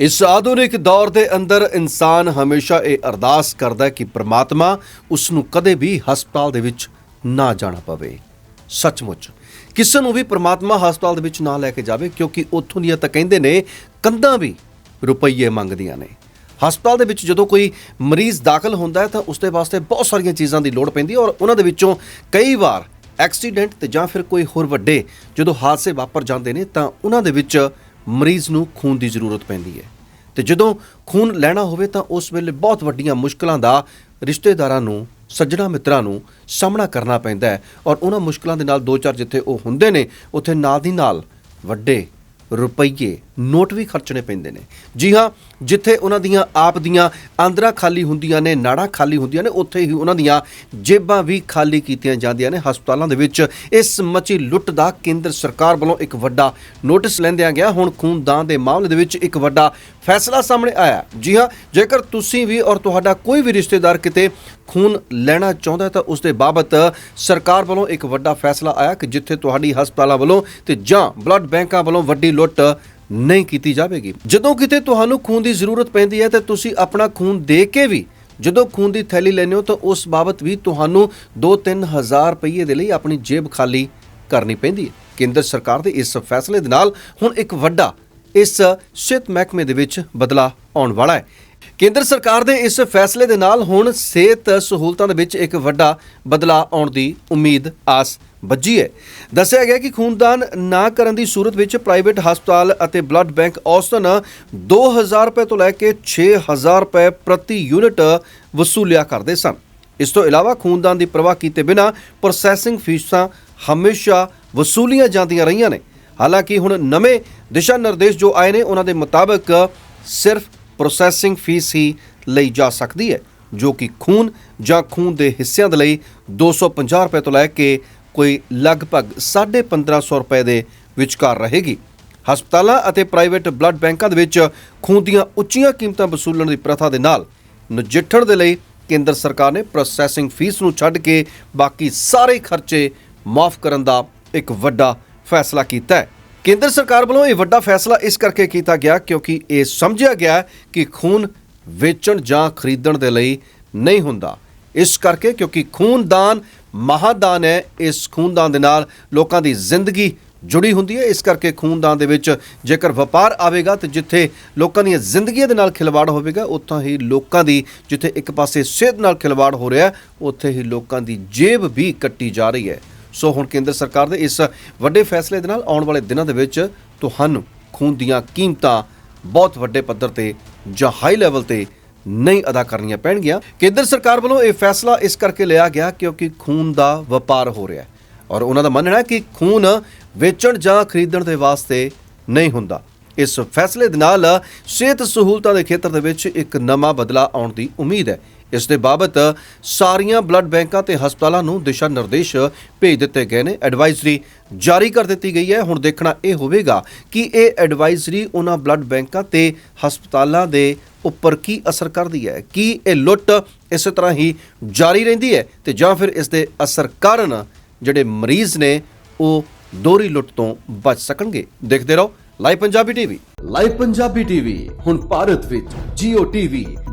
ਇਸ ਆਧੁਨਿਕ ਦੌਰ ਦੇ ਅੰਦਰ ਇਨਸਾਨ ਹਮੇਸ਼ਾ ਇਹ ਅਰਦਾਸ ਕਰਦਾ ਕਿ ਪ੍ਰਮਾਤਮਾ ਉਸ ਨੂੰ ਕਦੇ ਵੀ ਹਸਪਤਾਲ ਦੇ ਵਿੱਚ ਨਾ ਜਾਣਾ ਪਵੇ। ਸੱਚਮੁੱਚ, ਕਿਸੇ ਨੂੰ ਵੀ ਪ੍ਰਮਾਤਮਾ ਹਸਪਤਾਲ ਦੇ ਵਿੱਚ ਨਾ ਲੈ ਕੇ ਜਾਵੇ, ਕਿਉਂਕਿ ਉੱਥੋਂ ਦੀਆਂ ਤਾਂ ਕਹਿੰਦੇ ਨੇ, ਕੰਧਾਂ ਵੀ ਰੁਪਈਏ ਮੰਗਦੀਆਂ ਨੇ। ਹਸਪਤਾਲ ਦੇ ਵਿੱਚ ਜਦੋਂ ਕੋਈ ਮਰੀਜ਼ ਦਾਖਲ ਹੁੰਦਾ ਹੈ ਤਾਂ ਉਸ ਦੇ ਵਾਸਤੇ ਬਹੁਤ ਸਾਰੀਆਂ ਚੀਜ਼ਾਂ ਦੀ ਲੋੜ ਪੈਂਦੀ ਹੈ ਔਰ ਉਹਨਾਂ ਦੇ ਵਿੱਚੋਂ ਕਈ ਵਾਰ ਐਕਸੀਡੈਂਟ ਤੇ ਜਾਂ ਫਿਰ ਕੋਈ ਹੋਰ ਵੱਡੇ ਜਦੋਂ ਹਾਦਸੇ ਵਾਪਰ ਜਾਂਦੇ ਨੇ ਤਾਂ ਉਹਨਾਂ ਦੇ ਵਿੱਚ ਮਰੀਜ਼ ਨੂੰ ਖੂਨ ਦੀ ਜ਼ਰੂਰਤ ਪੈਂਦੀ ਹੈ। ਤੇ ਜਦੋਂ ਖੂਨ ਲੈਣਾ ਹੋਵੇ ਤਾਂ ਉਸ ਵੇਲੇ ਬਹੁਤ ਵੱਡੀਆਂ ਮੁਸ਼ਕਲਾਂ ਦਾ ਰਿਸ਼ਤੇਦਾਰਾਂ ਨੂੰ, ਸੱਜਣਾ ਮਿੱਤਰਾਂ ਨੂੰ ਸਾਹਮਣਾ ਕਰਨਾ ਪੈਂਦਾ ਹੈ ਔਰ ਉਹਨਾਂ ਮੁਸ਼ਕਲਾਂ ਦੇ ਨਾਲ ਦੋ ਚਾਰ ਜਿੱਥੇ ਉਹ ਹੁੰਦੇ ਨੇ, ਉੱਥੇ ਨਾਲ ਦੀ ਨਾਲ ਵੱਡੇ ਰੁਪਈਏ ਨੋਟ ਵੀ ਖਰਚਣੇ ਪੈਂਦੇ ਨੇ। ਜੀ ਹਾਂ, ਜਿੱਥੇ ਉਹਨਾਂ ਦੀਆਂ ਆਪ ਦੀਆਂ ਆਂਦਰਾਂ ਖਾਲੀ ਹੁੰਦੀਆਂ ਨੇ, ਨਾੜਾਂ ਖਾਲੀ ਹੁੰਦੀਆਂ ਨੇ, ਉੱਥੇ ਹੀ ਉਹਨਾਂ ਦੀਆਂ ਜੇਬਾਂ ਵੀ ਖਾਲੀ ਕੀਤੀਆਂ ਜਾਂਦੀਆਂ ਨੇ ਹਸਪਤਾਲਾਂ ਦੇ ਵਿੱਚ। ਇਸ ਮਚੀ ਲੁੱਟ ਦਾ ਕੇਂਦਰ ਸਰਕਾਰ ਵੱਲੋਂ ਇੱਕ ਵੱਡਾ ਨੋਟਿਸ ਲੈਂਦਿਆਂ ਗਿਆ। ਹੁਣ ਖੂਨਦਾਨ ਦੇ ਮਾਮਲੇ ਦੇ ਵਿੱਚ ਇੱਕ ਵੱਡਾ ਫੈਸਲਾ ਸਾਹਮਣੇ ਆਇਆ। ਜੀ ਹਾਂ, ਜੇਕਰ ਤੁਸੀਂ ਵੀ ਔਰ ਤੁਹਾਡਾ ਕੋਈ ਵੀ ਰਿਸ਼ਤੇਦਾਰ ਕਿਤੇ ਖੂਨ ਲੈਣਾ ਚਾਹੁੰਦਾ ਤਾਂ ਉਸ ਦੇ ਬਾਬਤ ਸਰਕਾਰ ਵੱਲੋਂ ਇੱਕ ਵੱਡਾ ਫੈਸਲਾ ਆਇਆ ਕਿ ਜਿੱਥੇ ਤੁਹਾਡੀ ਹਸਪਤਾਲਾਂ ਵੱਲੋਂ ਤੇ ਜਾਂ ਬਲੱਡ ਬੈਂਕਾਂ ਵੱਲੋਂ ਵੱਡੀ ਲੁੱਟ ਨਹੀਂ ਕੀਤੀ ਜਾਵੇਗੀ। ਜਦੋਂ ਕਿਤੇ ਤੁਹਾਨੂੰ ਖੂਨ ਦੀ ਜ਼ਰੂਰਤ ਪੈਂਦੀ ਹੈ ਤਾਂ ਤੁਸੀਂ ਆਪਣਾ ਖੂਨ ਦੇ ਕੇ ਵੀ ਜਦੋਂ ਖੂਨ ਦੀ ਥੈਲੀ ਲੈਂਦੇ ਹੋ ਤਾਂ ਉਸ ਬਾਬਤ ਵੀ ਤੁਹਾਨੂੰ 2-3 ਹਜ਼ਾਰ ਰੁਪਏ ਦੇ ਲਈ ਆਪਣੀ ਜੇਬ ਖਾਲੀ ਕਰਨੀ ਪੈਂਦੀ ਹੈ। ਕੇਂਦਰ ਸਰਕਾਰ ਦੇ ਇਸ ਫੈਸਲੇ ਦੇ ਨਾਲ ਹੁਣ ਇੱਕ ਵੱਡਾ ਇਸ ਸਿਹਤ ਮਹਿਕਮੇ ਦੇ ਵਿੱਚ ਬਦਲਾ ਆਉਣ ਵਾਲਾ ਹੈ। ਕੇਂਦਰ ਸਰਕਾਰ ਦੇ ਇਸ ਫੈਸਲੇ ਦੇ ਨਾਲ ਹੁਣ ਸਿਹਤ ਸਹੂਲਤਾਂ ਦੇ ਵਿੱਚ ਇੱਕ ਵੱਡਾ ਬਦਲਾਅ ਆਉਣ ਦੀ ਉਮੀਦ ਆਸ ਬੱਜੀ ਹੈ। ਦੱਸਿਆ ਗਿਆ ਕਿ ਖੂਨਦਾਨ ਨਾ ਕਰਨ ਦੀ ਸੂਰਤ ਵਿੱਚ ਪ੍ਰਾਈਵੇਟ ਹਸਪਤਾਲ ਅਤੇ ਬਲੱਡ ਬੈਂਕ ਔਸਤਨ 2000 ਰੁਪਏ ਤੋਂ ਲੈ ਕੇ 6000 ਰੁਪਏ ਪ੍ਰਤੀ ਯੂਨਿਟ ਵਸੂਲਿਆ ਕਰਦੇ ਸਨ। ਇਸ ਤੋਂ ਇਲਾਵਾ ਖੂਨਦਾਨ ਦੀ ਪ੍ਰਵਾਹ ਕੀਤੇ ਬਿਨਾ ਪ੍ਰੋਸੈਸਿੰਗ ਫੀਸਾਂ ਹਮੇਸ਼ਾ ਵਸੂਲੀਆਂ ਜਾਂਦੀਆਂ ਰਹੀਆਂ ਨੇ। ਹਾਲਾਂਕਿ ਹੁਣ ਨਵੇਂ ਦਿਸ਼ਾ ਨਿਰਦੇਸ਼ ਜੋ ਆਏ ਨੇ, ਉਹਨਾਂ ਦੇ ਮੁਤਾਬਕ ਸਿਰਫ ਪ੍ਰੋਸੈਸਿੰਗ ਫੀਸ ਹੀ ਲਈ ਜਾ ਸਕਦੀ ਹੈ, ਜੋ ਕਿ ਖੂਨ ਜਾਂ ਖੂਨ ਦੇ ਹਿੱਸਿਆਂ ਦੇ ਲਈ 250 ਰੁਪਏ ਤੋਂ ਲੈ ਕੇ ਕੋਈ ਲਗਭਗ 1550 ਰੁਪਏ ਦੇ ਵਿਚਕਾਰ ਰਹੇਗੀ। ਹਸਪਤਾਲਾਂ ਅਤੇ ਪ੍ਰਾਈਵੇਟ ਬਲੱਡ ਬੈਂਕਾਂ ਦੇ ਵਿੱਚ ਖੂਨ ਦੀਆਂ ਉੱਚੀਆਂ ਕੀਮਤਾਂ ਵਸੂਲਣ ਦੀ ਪ੍ਰਥਾ ਦੇ ਨਾਲ ਨਜਿੱਠਣ ਦੇ ਲਈ ਕੇਂਦਰ ਸਰਕਾਰ ਨੇ ਪ੍ਰੋਸੈਸਿੰਗ ਫੀਸ ਨੂੰ ਛੱਡ ਕੇ ਬਾਕੀ ਸਾਰੇ ਖਰਚੇ ਮਾਫ ਕਰਨ ਦਾ ਇੱਕ ਵੱਡਾ ਫੈਸਲਾ ਕੀਤਾ ਹੈ। ਕੇਂਦਰ ਸਰਕਾਰ ਵੱਲੋਂ ਇਹ ਵੱਡਾ ਫੈਸਲਾ ਇਸ ਕਰਕੇ ਕੀਤਾ ਗਿਆ ਕਿਉਂਕਿ ਇਹ ਸਮਝਿਆ ਗਿਆ ਕਿ ਖੂਨ ਵੇਚਣ ਜਾਂ ਖਰੀਦਣ ਦੇ ਲਈ ਨਹੀਂ ਹੁੰਦਾ। ਇਸ ਕਰਕੇ ਕਿਉਂਕਿ ਖੂਨਦਾਨ ਮਹਾਦਾਨ ਹੈ, ਇਸ ਖੂਨਦਾਨ ਦੇ ਨਾਲ ਲੋਕਾਂ ਦੀ ਜ਼ਿੰਦਗੀ ਜੁੜੀ ਹੁੰਦੀ ਹੈ। ਇਸ ਕਰਕੇ ਖੂਨਦਾਨ ਦੇ ਵਿੱਚ ਜੇਕਰ ਵਪਾਰ ਆਵੇਗਾ ਤੇ ਜਿੱਥੇ ਲੋਕਾਂ ਦੀਆਂ ਜ਼ਿੰਦਗੀਆਂ ਦੇ ਨਾਲ ਖਿਲਵਾੜ ਹੋਵੇਗਾ, ਉੱਥਾਂ ਹੀ ਲੋਕਾਂ ਦੀ ਜਿੱਥੇ ਇੱਕ ਪਾਸੇ ਸਿਹਤ ਨਾਲ ਖਿਲਵਾੜ ਹੋ ਰਿਹਾ, ਉੱਥੇ ਹੀ ਲੋਕਾਂ ਦੀ ਜੇਬ ਵੀ ਕੱਟੀ ਜਾ ਰਹੀ ਹੈ। ਸੋ ਹੁਣ ਕੇਂਦਰ ਸਰਕਾਰ ਦੇ ਇਸ ਵੱਡੇ ਫੈਸਲੇ ਦੇ ਨਾਲ ਆਉਣ ਵਾਲੇ ਦਿਨਾਂ ਦੇ ਵਿੱਚ ਤੁਹਾਨੂੰ ਖੂਨ ਦੀਆਂ ਕੀਮਤਾਂ ਬਹੁਤ ਵੱਡੇ ਪੱਧਰ ਤੇ ਜਾਂ ਹਾਈ ਲੈਵਲ ਤੇ ਨਹੀਂ ਅਦਾ ਕਰਨੀਆਂ ਪੈਣਗੀਆਂ। ਕੇਂਦਰ ਸਰਕਾਰ ਵੱਲੋਂ ਇਹ ਫੈਸਲਾ ਇਸ ਕਰਕੇ ਲਿਆ ਗਿਆ ਕਿਉਂਕਿ ਖੂਨ ਦਾ ਵਪਾਰ ਹੋ ਰਿਹਾ ਹੈ ਔਰ ਉਹਨਾਂ ਦਾ ਮੰਨਣਾ ਹੈ ਕਿ ਖੂਨ ਵੇਚਣ ਜਾਂ ਖਰੀਦਣ ਦੇ ਵਾਸਤੇ ਨਹੀਂ ਹੁੰਦਾ। ਇਸ ਫੈਸਲੇ ਦੇ ਨਾਲ ਸਿਹਤ ਸਹੂਲਤਾਂ ਦੇ ਖੇਤਰ ਦੇ ਵਿੱਚ ਇੱਕ ਨਵਾਂ ਬਦਲਾਅ ਆਉਣ ਦੀ ਉਮੀਦ ਹੈ। ਇਸ ਦੇ ਬਾਬਤ ਸਾਰੀਆਂ ਬਲੱਡ ਬੈਂਕਾਂ ਤੇ ਹਸਪਤਾਲਾਂ ਨੂੰ ਦਿਸ਼ਾ ਨਿਰਦੇਸ਼ ਭੇਜ ਦਿੱਤੇ ਗਏ ਨੇ। ਐਡਵਾਈਜ਼ਰੀ ਜਾਰੀ ਕਰ ਦਿੱਤੀ ਗਈ ਹੈ। ਹੁਣ ਦੇਖਣਾ ਇਹ ਹੋਵੇਗਾ ਕਿ ਇਹ ਐਡਵਾਈਜ਼ਰੀ ਉਹਨਾਂ ਬਲੱਡ ਬੈਂਕਾਂ ਤੇ ਹਸਪਤਾਲਾਂ ਦੇ ਉੱਪਰ ਕੀ ਅਸਰ ਕਰਦੀ ਹੈ। ਕੀ ਇਹ ਲੁੱਟ ਇਸੇ ਤਰ੍ਹਾਂ ਹੀ ਜਾਰੀ ਰਹਿੰਦੀ ਹੈ ਤੇ ਜਾਂ ਫਿਰ ਇਸ ਦੇ ਅਸਰ ਕਾਰਨ ਜਿਹੜੇ ਮਰੀਜ਼ ਨੇ ਉਹ ਦੋਹਰੀ ਲੁੱਟ ਤੋਂ ਬਚ ਸਕਣਗੇ। ਦੇਖਦੇ ਰਹੋ। Live Punjabi TV. Live Punjabi TV ਹੁਣ ਭਾਰਤ ਵਿੱਚ Jio TV,